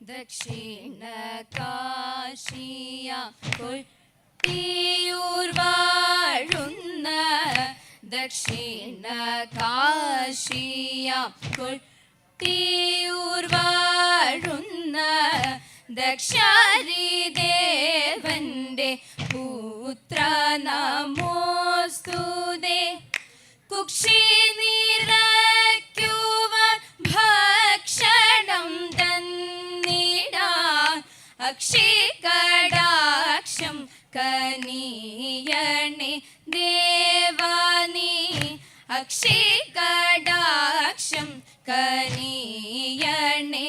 ദക്ഷിണ കാശിയ കൊട്ടിയൂർ വാഴുന്ന ദക്ഷിണ കാശിയ കൊട്ടിയൂർ വാഴുന്ന ദക്ഷാരി ദേവന്റെ പുത്ര നമോസ്തുതേ കുക്ഷി നിറയ്ക്കുവാൻ അക്ഷികടാക്ഷം കനിയണേ ദേവാനി. അക്ഷികടാക്ഷം കനിയണേ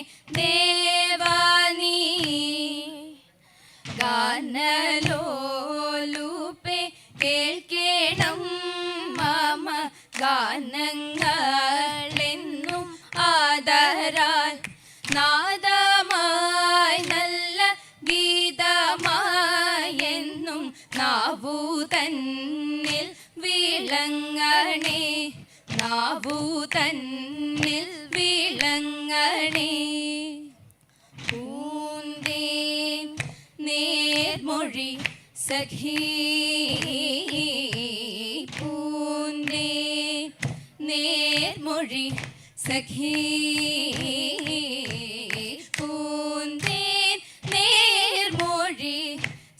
വിളങ്ങണേ നാവു തന്നിൽ വിളങ്ങണേ. പൂന്തേൻ നേർമൊഴി സഖീ പൂന്തേ നേർമൊഴി സഖീ പൂന്തേൻ നേർമൊഴി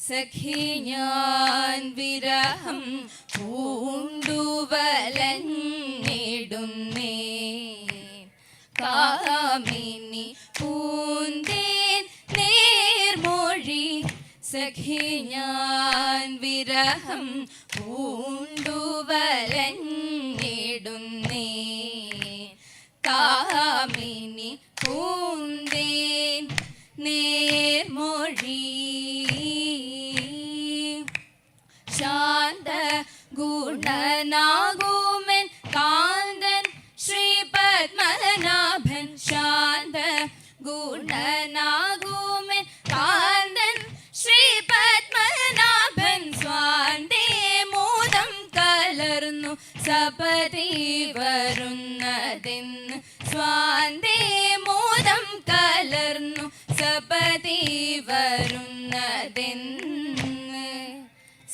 സഖി. ഞാൻ വിരഹം കാമിനി പൂന്തേൻ നേർമൊഴി. സഖി ഞാൻ വിരഹം പൂണ്ടുവലഞ്ഞിടുന്നേ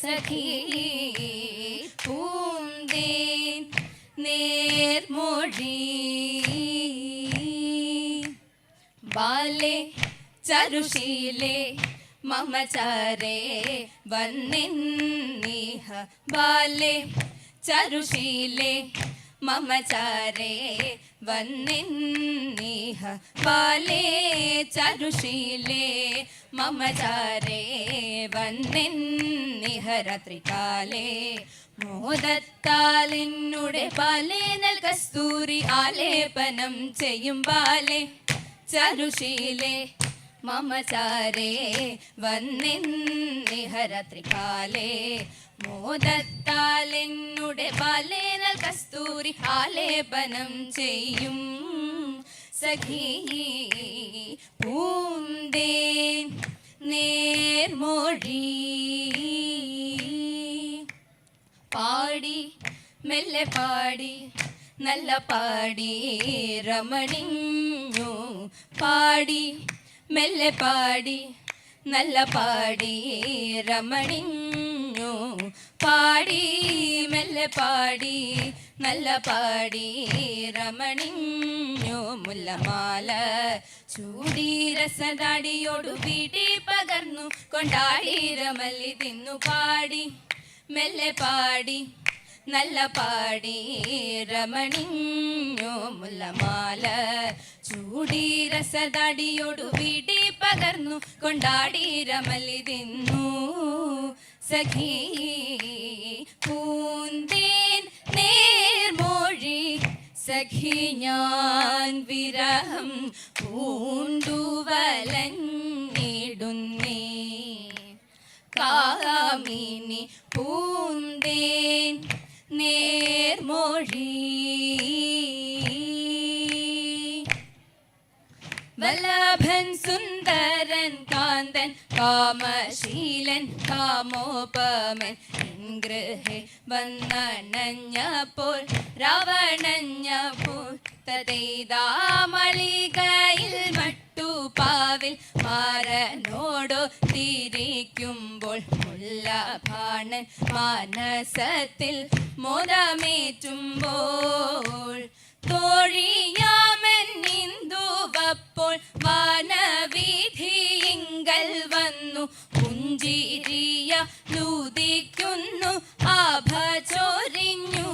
സഖി പൂന്തേൻ നേർമൊഴി. ബാലെ ചരുശീലെ മമചാരേ വന്നിന്നിഹ. ബാലെ ചരുശീലെ മമചാരേ വന്നിന്നിഹ പാലേ ചരുശീലേ. മമചാരേ വന്നിന്നിഹ രാത്രികാലേ. പാലേ പാലേനൽ കസ്തൂരി ആലേപനം ചെയ്യും ബാലേ. ചരുശീലേ മമചാരേ വന്നിന്നിഹരത്രികാലേ മോദത്താലെന്നുടെ ബാലേനൽ കസ്തൂരി ആലേപനം ചെയ്യും. സഖീ പൂന്തേൻ നേർമൊഴി. പാടി മെല്ലെ പാടി നല്ല പാടി രമണിഞ്ഞു പാടി. മെല്ലെ പാടി നല്ല പാടി രമണിഞ്ഞു. പാടി മെല്ലെ പാടി നല്ല പാടി രമണിഞ്ഞു. മുല്ലമാല ചൂടി രസതാടിയോടു വീടി പകർന്നു കൊണ്ടാടി രമലി തിന്നു പാടി. മെല്ലെ പാടി നല്ല പാടി രമണിഞ്ഞു മുല്ലമാല. ചൂടി രസദാടിയോടു വീടി പകർന്നു കൊണ്ടാടി രമലി തിന്നു. സഖി പൂന്തേൻ നേർമോഴി. സഖി ഞാൻ വിരഹം പൂണ്ടുവലഞ്ഞിടുന്നേ. കാമിനി നേർമൊഴി വല്ലഭൻ സുന്ദരൻ കാന്തൻ കാമശീലൻ കാമോപമൻ. ഗൃഹേ വന്നണഞ്ഞപ്പോൾ രാവണഞ്ഞപ്പോൾ തതൈതാമളികയിൽ മുല്ലഭാണൻ മാനസത്തിൽ മുതമേറ്റുമ്പോൾ. തോഴിയാമൻ ഇന്ദുവപ്പോൾ വാനവിധിയിങ്കൽ വന്നു. പുഞ്ചിരിയ ലൂതിക്കുന്നു ആഭ ചൊരിഞ്ഞു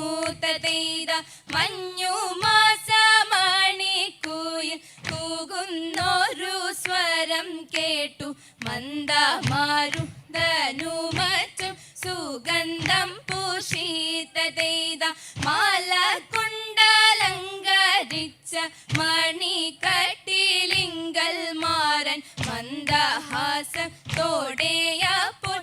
മഞ്ഞു മാസമണിക്കുയിൽ കൂകുന്നൊരു സ്വരം കേട്ടു. മന്ദമാരു ധനുമറ്റും പൂഷിതതെയ്ത മാല കൊണ്ടലങ്കരിച്ച മണിക്കട്ടിലിങ്കൽ മാറൻ മന്ദഹാസത്തോടെയപ്പോൾ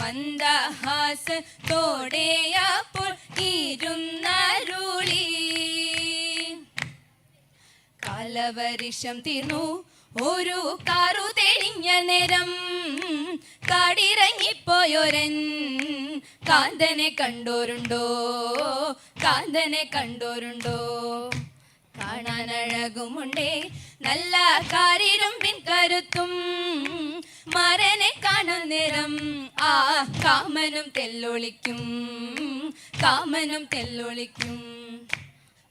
മന്ദഹാസം തോടെയപ്പോൾ ഇരുന്നരുളീ. കാലവരിഷം തീർന്നു ഒരു കാറു തെളിഞ്ഞ നേരം കാടിറങ്ങിപ്പോയൊരൻ. കാന്തനെ കണ്ടോരുണ്ടോ? കാന്തനെ കണ്ടോരുണ്ടോ? കാണാനഴകുമുണ്ടേ നല്ല കാരിരും പിൻകരുത്തും. മരനെ കാണാൻ നിറം ആ കാമനും തെല്ലൊളിക്കും. കാമനും തെല്ലൊളിക്കും.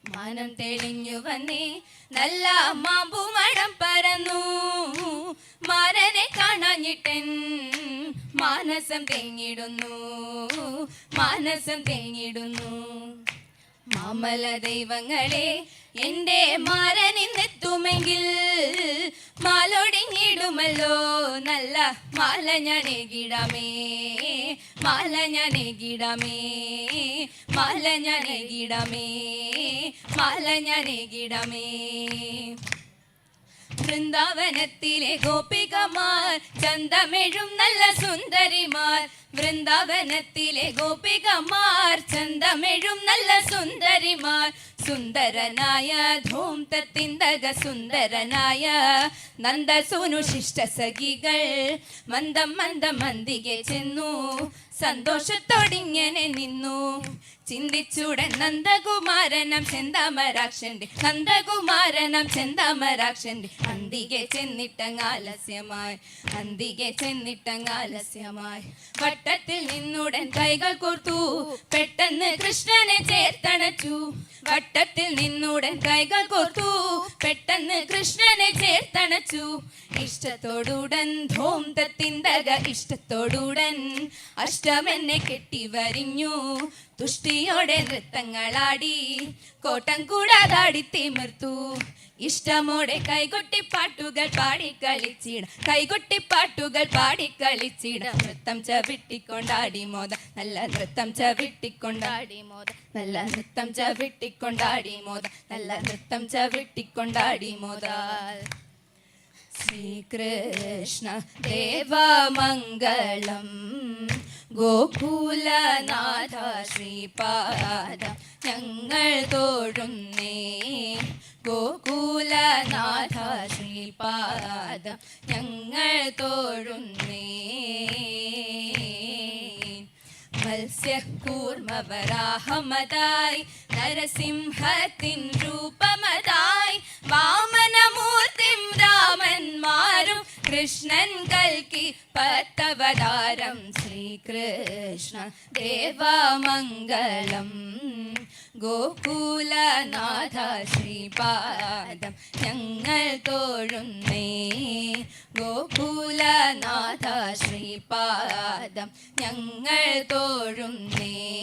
മാനം തെളിഞ്ഞു വന്നേ. നല്ല മാമ്പുമടം പരന്നു. മാരനെ കാണാഞ്ഞിട്ടൻ മാനസം തേങ്ങിടുന്നു മാനസം തേങ്ങിടുന്നു മാമല ദൈവങ്ങളെ എന്റെ മാരൻ ഇന്നെത്തുമെങ്കിൽ മാലൊടിഞ്ഞിടുമല്ലോ. നല്ല മാല ഞാനേകിടാമേ മാല ഞാനേകിടാമേ മാല ഞാനേകിടാമേ മാല വൃന്ദാവനത്തിലെ ഗോപികമാർ ചന്തമെഴും നല്ല സുന്ദരിമാർ. വൃന്ദാവനത്തിലെ ഗോപികമാർ ചന്തമെഴും നല്ല സുന്ദരിമാർ. സുന്ദരനായ ധൂം തത്തിന്തക സുന്ദരനായ നന്ദസൂനു ശിഷ്ട സഖികൾ. മന്ദം മന്ദം മന്ദികെ ചെന്നു. സന്തോഷത്തോടിങ്ങനെ നിന്നു. ചിന്തിച്ചുടൻ നന്ദകുമാരനം ചെന്താമരാക്ഷന്റെ നന്ദകുമാരനം ചെന്താമരാക്ഷന്റെ. അന്തികെ ചെന്നിട്ടങ്ങാലസ്യമായി അന്തികെ ചെന്നിട്ടങ്ങാലസ്യമായി. വട്ടത്തിൽ നിന്നുടൻ കൈകൾ കോർത്തു പെട്ടെന്ന് കൃഷ്ണനെ ചേർത്തണച്ചു. വട്ടത്തിൽ നിന്നുടൻ കൈകൾ കോർത്തു പെട്ടെന്ന് കൃഷ്ണനെ ചേർത്തണച്ചു. ഇഷ്ടത്തോടുടൻ ധോം തത്തിന്തക ഇഷ്ടത്തോടുടൻ അഷ്ടമെന്നെ കെട്ടി വരിഞ്ഞു തുഷ്ടിയോടെ നൃത്തങ്ങളാടി കോട്ടം കൂടാതാടി തിമിർത്തു. ഇഷ്ടമോടെ കൈകൊട്ടി പാട്ടുകൾ പാടി കളിച്ചിട. കൈകൊട്ടി പാട്ടുകൾ പാടി കളിച്ചിട. നൃത്തം ചവിട്ടിക്കൊണ്ടാടി മോദ. നല്ല നൃത്തം ചവിട്ടിക്കൊണ്ടാടി മോദ. നല്ല നൃത്തം ചവിട്ടിക്കൊണ്ടാടി മോദ. നല്ല നൃത്തം ചവിട്ടിക്കൊണ്ടാടി മോദ. ശ്രീകൃഷ്ണ ദേവമംഗളം ഗോകുലനാഥ ശ്രീപാദ ഞങ്ങൾ തോഴുന്നേ ഗോകുലനാഥ ശ്രീപാദ ഞങ്ങൾ തോഴുന്നേ മത്സ്യകൂർമ്മവരാഹമതായി നരസിംഹത്തിൻ രൂപമതായി വാമനമൂർത്തിം രാമന്മാരും കൃഷ്ണൻ കൽക്കി പത്തവതാരം ശ്രീകൃഷ്ണ ദേവമംഗളം. ഗോകുലനാഥ ശ്രീപാദം ഞങ്ങൾ തോഴുന്നേ. ഗോകുലനാഥ ശ്രീപാദം ഞങ്ങൾ തോഴുന്നേ.